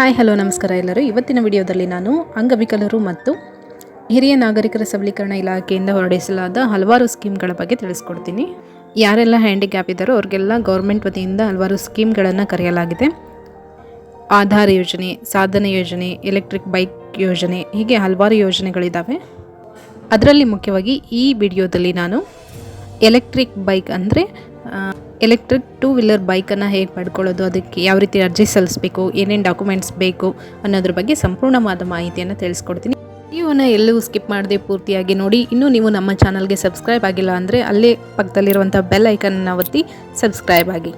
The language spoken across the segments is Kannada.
ಹಾಯ್, ಹಲೋ, ನಮಸ್ಕಾರ ಎಲ್ಲರೂ. ಇವತ್ತಿನ ವಿಡಿಯೋದಲ್ಲಿ ನಾನು ಅಂಗವಿಕಲರು ಮತ್ತು ಹಿರಿಯ ನಾಗರಿಕರ ಸಬಲೀಕರಣ ಇಲಾಖೆಯಿಂದ ಹೊರಡಿಸಲಾದ ಹಲವಾರು ಸ್ಕೀಮ್ಗಳ ಬಗ್ಗೆ ತಿಳಿಸ್ಕೊಡ್ತೀನಿ. ಯಾರೆಲ್ಲ ಹ್ಯಾಂಡಿಕ್ಯಾಪ್ ಇದ್ದಾರೋ ಅವ್ರಿಗೆಲ್ಲ ಗೌರ್ಮೆಂಟ್ ವತಿಯಿಂದ ಹಲವಾರು ಸ್ಕೀಮ್ಗಳನ್ನು ಕರೆಯಲಾಗಿದೆ. ಆಧಾರ್ ಯೋಜನೆ, ಸಾಧನ ಯೋಜನೆ ಎಲೆಕ್ಟ್ರಿಕ್ ಬೈಕ್ ಯೋಜನೆ, ಹೀಗೆ ಹಲವಾರು ಯೋಜನೆಗಳಿದ್ದಾವೆ ಅದರಲ್ಲಿ ಮುಖ್ಯವಾಗಿ ಈ ವಿಡಿಯೋದಲ್ಲಿ ನಾನು ಎಲೆಕ್ಟ್ರಿಕ್ ಬೈಕ್ ಅಂದರೆ ಎಲೆಕ್ಟ್ರಿಕ್ ಟೂ ವೀಲರ್ ಬೈಕನ್ನು ಹೇಗೆ ಪಡ್ಕೊಳ್ಳೋದು, ಅದಕ್ಕೆ ಯಾವ ರೀತಿ ಅರ್ಜಿ ಸಲ್ಲಿಸಬೇಕು, ಏನೇನು ಡಾಕ್ಯುಮೆಂಟ್ಸ್ ಬೇಕು ಅನ್ನೋದ್ರ ಬಗ್ಗೆ ಸಂಪೂರ್ಣವಾದ ಮಾಹಿತಿಯನ್ನು ತಿಳಿಸ್ಕೊಡ್ತೀನಿ. ವಿಡಿಯೋನ ಎಲ್ಲೂ ಸ್ಕಿಪ್ ಮಾಡದೆ ಪೂರ್ತಿಯಾಗಿ ನೋಡಿ. ಇನ್ನೂ ನೀವು ನಮ್ಮ ಚಾನಲ್ಗೆ ಸಬ್ಸ್ಕ್ರೈಬ್ ಆಗಿಲ್ಲ ಅಂದರೆ ಅಲ್ಲೇ ಪಕ್ಕದಲ್ಲಿರುವಂಥ ಬೆಲ್ ಐಕನ್ನ ಒತ್ತಿ ಸಬ್ಸ್ಕ್ರೈಬ್ ಆಗಿ.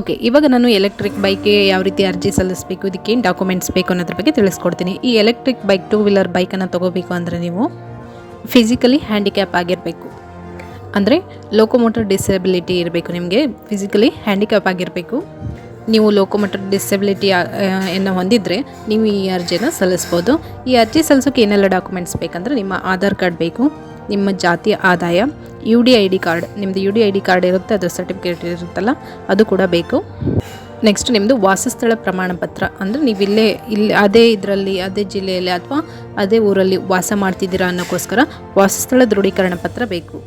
ಓಕೆ, ಇವಾಗ ನಾನು ಎಲೆಕ್ಟ್ರಿಕ್ ಬೈಕ್ಗೆ ಯಾವ ರೀತಿ ಅರ್ಜಿ ಸಲ್ಲಿಸಬೇಕು ಇದಕ್ಕೆ ಏನು ಡಾಕ್ಯುಮೆಂಟ್ಸ್ ಬೇಕು ಅನ್ನೋದ್ರ ಬಗ್ಗೆ ತಿಳಿಸ್ಕೊಡ್ತೀನಿ. ಈ ಎಲೆಕ್ಟ್ರಿಕ್ ಬೈಕ್ ಟೂ ವೀಲರ್ ಬೈಕನ್ನು ತೊಗೋಬೇಕು ಅಂದರೆ ನೀವು ಫಿಸಿಕಲಿ ಹ್ಯಾಂಡಿಕ್ಯಾಪ್ ಆಗಿರಬೇಕು. ಅಂದರೆ ಲೋಕೋಮೋಟರ್ ಡಿಸೆಬಿಲಿಟಿ ಇರಬೇಕು ನಿಮಗೆ ಫಿಸಿಕಲಿ ಹ್ಯಾಂಡಿಕ್ಯಾಪ್ ಆಗಿರಬೇಕು. ನೀವು ಲೋಕೋಮೋಟರ್ ಡಿಸೆಬಿಲಿಟಿ ಎನ್ನು ಹೊಂದಿದ್ದರೆ ನೀವು ಈ ಅರ್ಜಿನ ಸಲ್ಲಿಸ್ಬೋದು. ಈ ಅರ್ಜಿ ಸಲ್ಲಿಸೋಕೆ ಏನೆಲ್ಲ ಡಾಕ್ಯುಮೆಂಟ್ಸ್ ಬೇಕಂದ್ರೆ ನಿಮ್ಮ ಆಧಾರ್ ಕಾರ್ಡ್ ಬೇಕು, ನಿಮ್ಮ ಜಾತಿಯ ಆದಾಯ U D I D card ನಿಮ್ಮದು U D I D card ಇರುತ್ತೆ, ಅದರ ಸರ್ಟಿಫಿಕೇಟ್ ಇರುತ್ತಲ್ಲ, ಅದು ಕೂಡ ಬೇಕು. ನೆಕ್ಸ್ಟ್ ನಿಮ್ಮದು ವಾಸಸ್ಥಳ ಪ್ರಮಾಣ ಪತ್ರ, ಅಂದರೆ ನೀವು ಇಲ್ಲೇ, ಇಲ್ಲಿ ಅದೇ ಇದರಲ್ಲಿ, ಅದೇ ಜಿಲ್ಲೆಯಲ್ಲಿ ಅಥವಾ ಅದೇ ಊರಲ್ಲಿ ವಾಸ ಮಾಡ್ತಿದ್ದೀರಾ ಅನ್ನೋಕ್ಕೋಸ್ಕರ ವಾಸಸ್ಥಳ ದೃಢೀಕರಣ ಪತ್ರ ಬೇಕು.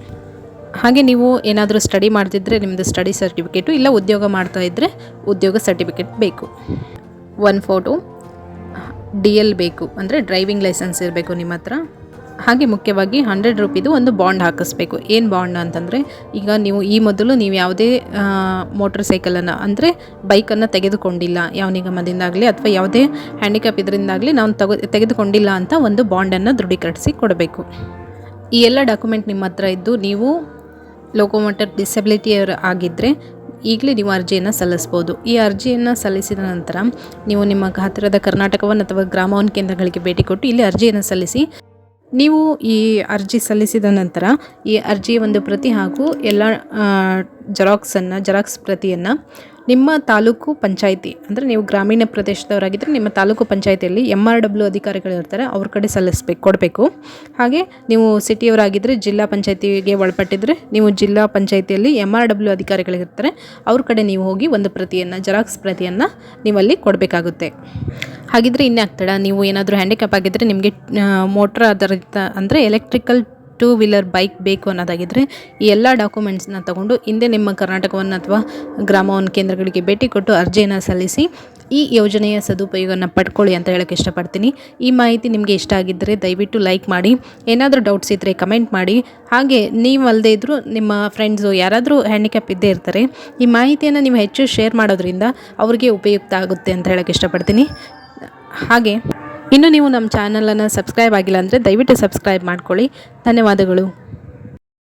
ಹಾಗೆ ನೀವು ಏನಾದರೂ ಸ್ಟಡಿ ಮಾಡ್ತಿದ್ರೆ ನಿಮ್ಮದು ಸ್ಟಡಿ ಸರ್ಟಿಫಿಕೇಟು ಇಲ್ಲ ಉದ್ಯೋಗ ಮಾಡ್ತಾ ಇದ್ದರೆ ಉದ್ಯೋಗ ಸರ್ಟಿಫಿಕೇಟ್ ಬೇಕು. ಒನ್ ಫೋಟೋ ಡಿ ಎಲ್ ಬೇಕು. ಅಂದರೆ ಡ್ರೈವಿಂಗ್ ಲೈಸೆನ್ಸ್ ಇರಬೇಕು ನಿಮ್ಮ ಹತ್ರ. ಹಾಗೆ ಮುಖ್ಯವಾಗಿ ಹಂಡ್ರೆಡ್ ರುಪಿದು ಒಂದು ಬಾಂಡ್ ಹಾಕಿಸ್ಬೇಕು. ಏನು ಬಾಂಡ್ ಅಂತಂದರೆ ಈಗ ನೀವು ಈ ಮೊದಲು ನೀವು ಯಾವುದೇ ಮೋಟರ್ ಸೈಕಲನ್ನು ಅಂದರೆ ಬೈಕನ್ನು ತೆಗೆದುಕೊಂಡಿಲ್ಲ. ಯಾವ ನಿಗಮದಿಂದಾಗಲಿ ಅಥವಾ ಯಾವುದೇ ಹ್ಯಾಂಡಿಕ್ಯಾಪ್ ಇದರಿಂದಾಗಲಿ ನಾವು ತಗೋ, ತೆಗೆದುಕೊಂಡಿಲ್ಲ ಅಂತ ಒಂದು ಬಾಂಡನ್ನು ದೃಢೀಕರಿಸಿ ಕೊಡಬೇಕು. ಈ ಎಲ್ಲ ಡಾಕ್ಯುಮೆಂಟ್ ನಿಮ್ಮ ಹತ್ರ ಇದ್ದು ನೀವು ಲೋಕೋಮೋಟರ್ ಡಿಸಬಿಲಿಟಿಯರ್ ಆಗಿದ್ದರೆ ಈಗಲೇ ನೀವು ಅರ್ಜಿಯನ್ನು ಸಲ್ಲಿಸ್ಬೋದು. ಈ ಅರ್ಜಿಯನ್ನು ಸಲ್ಲಿಸಿದ ನಂತರ ನೀವು ನಿಮ್ಮ ಹತ್ತಿರದ ಕರ್ನಾಟಕವನ್ನು ಅಥವಾ ಗ್ರಾಮವನ್ ಕೇಂದ್ರಗಳಿಗೆ ಭೇಟಿ ಕೊಟ್ಟು ಇಲ್ಲಿ ಅರ್ಜಿಯನ್ನು ಸಲ್ಲಿಸಿ. ನೀವು ಈ ಅರ್ಜಿ ಸಲ್ಲಿಸಿದ ನಂತರ ಈ ಅರ್ಜಿಯ ಒಂದು ಪ್ರತಿ ಹಾಗೂ ಎಲ್ಲ ಜೆರಾಕ್ಸನ್ನು, ಜೆರಾಕ್ಸ್ ಪ್ರತಿಯನ್ನು ನಿಮ್ಮ ತಾಲೂಕು ಪಂಚಾಯಿತಿ, ಅಂದರೆ ನೀವು ಗ್ರಾಮೀಣ ಪ್ರದೇಶದವರಾಗಿದ್ದರೆ ನಿಮ್ಮ ತಾಲೂಕು ಪಂಚಾಯಿತಿಯಲ್ಲಿ ಎಂ ಆರ್ ಡಬ್ಲ್ಯೂ ಅಧಿಕಾರಿಗಳು ಇರ್ತಾರೆ, ಅವ್ರ ಕಡೆ ಸಲ್ಲಿಸ್ಬೇಕು, ಕೊಡಬೇಕು. ಹಾಗೆ ನೀವು ಸಿಟಿಯವರಾಗಿದ್ದರೆ ಜಿಲ್ಲಾ ಪಂಚಾಯಿತಿಗೆ ಒಳಪಟ್ಟಿದ್ದರೆ ನೀವು ಜಿಲ್ಲಾ ಪಂಚಾಯಿತಿಯಲ್ಲಿ ಎಂ ಆರ್ ಡಬ್ಲ್ಯೂ ಅಧಿಕಾರಿಗಳಿರ್ತಾರೆ ಅವ್ರ ಕಡೆ ನೀವು ಹೋಗಿ ಒಂದು ಪ್ರತಿಯನ್ನು, ಜೆರಾಕ್ಸ್ ಪ್ರತಿಯನ್ನು ನೀವಲ್ಲಿ ಕೊಡಬೇಕಾಗುತ್ತೆ. ಹಾಗಿದ್ರೆ ಇನ್ನೇ ಆಗ್ತಡ ನೀವು ಏನಾದರೂ ಹ್ಯಾಂಡಿಕ್ಯಾಪ್ ಆಗಿದ್ದರೆ ನಿಮಗೆ ಮೋಟ್ರ್ ಆಧಾರಿತ, ಅಂದರೆ ಎಲೆಕ್ಟ್ರಿಕಲ್ ಟೂ ವೀಲರ್ ಬೈಕ್ ಬೇಕು ಅನ್ನೋದಾಗಿದ್ದರೆ ಈ ಎಲ್ಲ ಡಾಕ್ಯುಮೆಂಟ್ಸ್ನ ತಗೊಂಡು ಹಿಂದೆ ನಿಮ್ಮ ಕರ್ನಾಟಕವನ್ನು ಅಥವಾ ಗ್ರಾಮವನ್ನು ಕೇಂದ್ರಗಳಿಗೆ ಭೇಟಿ ಕೊಟ್ಟು ಅರ್ಜಿಯನ್ನು ಸಲ್ಲಿಸಿ ಈ ಯೋಜನೆಯ ಸದುಪಯೋಗನ ಪಡ್ಕೊಳ್ಳಿ ಅಂತ ಹೇಳೋಕ್ಕೆ ಇಷ್ಟಪಡ್ತೀನಿ. ಈ ಮಾಹಿತಿ ನಿಮಗೆ ಇಷ್ಟ ಆಗಿದ್ದರೆ ದಯವಿಟ್ಟು ಲೈಕ್ ಮಾಡಿ, ಏನಾದರೂ ಡೌಟ್ಸ್ ಇದ್ದರೆ ಕಮೆಂಟ್ ಮಾಡಿ. ಹಾಗೆ ನೀವು ಅಲ್ಲದೇ ಇದ್ದರೂ ನಿಮ್ಮ ಫ್ರೆಂಡ್ಸು ಯಾರಾದರೂ ಹ್ಯಾಂಡಿಕ್ಯಾಪ್ ಇದ್ದೇ ಇರ್ತಾರೆ, ಈ ಮಾಹಿತಿಯನ್ನು ನೀವು ಹೆಚ್ಚು ಶೇರ್ ಮಾಡೋದ್ರಿಂದ ಅವ್ರಿಗೆ ಉಪಯುಕ್ತ ಆಗುತ್ತೆ ಅಂತ ಹೇಳೋಕ್ಕೆ ಇಷ್ಟಪಡ್ತೀನಿ. ಹಾಗೆ. ಇನ್ನು ನೀವು ನಮ್ಮ ಚಾನಲನ್ನು ಸಬ್ಸ್ಕ್ರೈಬ್ ಆಗಿಲ್ಲ ಅಂದರೆ ದಯವಿಟ್ಟು ಸಬ್ಸ್ಕ್ರೈಬ್ ಮಾಡ್ಕೊಳ್ಳಿ. ಧನ್ಯವಾದಗಳು.